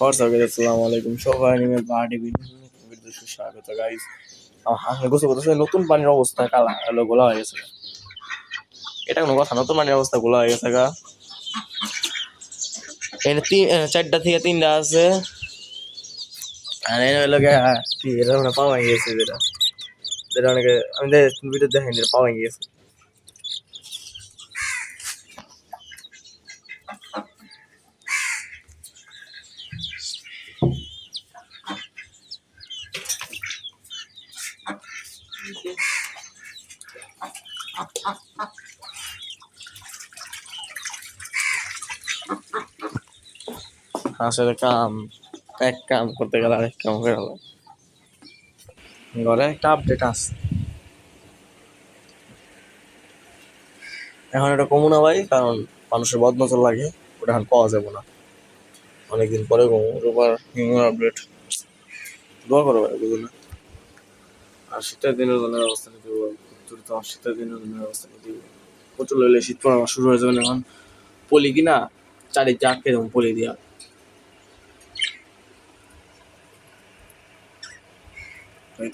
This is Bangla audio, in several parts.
গেছে এটা কোনো কথা, নতুন পানির অবস্থা হয়ে গেছে, গা। তিন চারটা থেকে তিনটা আছে। আর এনে পাওয়া গিয়েছে, যেটা। আমি ভিডিও দেখেন পাওয়া গিয়েছে। কাম, এক কাম করতে গেলে আরেক কাম করে গেল। ঘরে একটা আপডেট এখন এটা কমু না ভাই, কারণ মানুষের বদনজর লাগে, ওটা এখন পাওয়া যাবে না। অনেকদিন পরে কমু, রোবার আপডেট দোয়া করো ভাই আর শীতের দিনের জন্য ব্যবস্থা নিতে দ্রুত শীতের দিনের জন্য ব্যবস্থা নিতে প্রচুর লইলে শীত পড়া শুরু হয়ে যাবে এখন পলি কিনা চারিদিকে আটকে দেবো পলি দিয়া।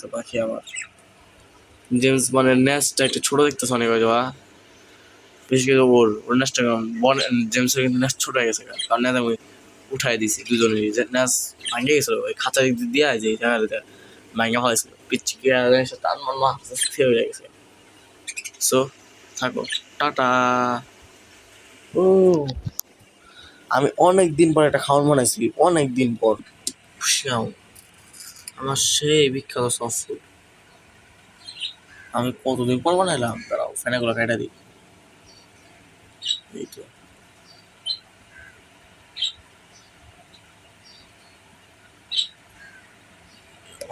তো পাখি আমার। জেমস বনের নেস্টটা একটু ছোট অনেক বেশি ওর ওর নেস্টটা বন জেমসের কিন্তু নেস্ট ছোট হয়ে গেছে কারণ নেস্ট আমি উঠাই দিছি দুজনে নেস্ট ভাঙে গেছিল, ওই খাঁচা দিয়ে যে জায়গাটা ভাঙে ফেলাইছিল। পিচ্ছি টান মান মা স্থির হয়ে গেছে। সো থাকো। টাটা। ও আমি অনেক দিন পর একটা খাওয়ান বানাইছি অনেক দিন পর। শ্যাও আমার সেই বিখ্যাত সফট ফুড আমি কতদিন পর বানাইলাম? দাঁড়াও, ফেনাগুলো কেটে দিই। এই তো।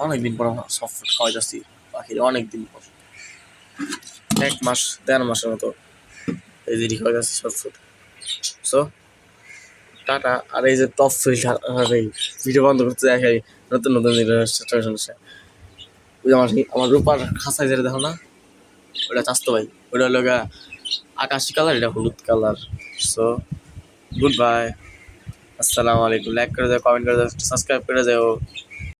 অনেকদিন পর সফট ফুড খাওয়া যাচ্ছি পাখির অনেক দিন পর। এক মাস, দেড় মাসের মতো এই দিনই খাওয়া যাচ্ছি সফট ফুড সো টাটা। আর এই যে টপ ফিল্টার এই ভিডিও বন্ধ করতে দেখে নতুন নতুন আমার আমার রূপার খাসায় যেটা দেখো না? ওটা চাস্তো ভাই। ওটা হলো আকাশি কালার এটা হলুদ কালার সো গুড বাই আসসালামু আলাইকুম। লাইক করে দাও কমেন্ট করে দাও সাবস্ক্রাইব করে দাও।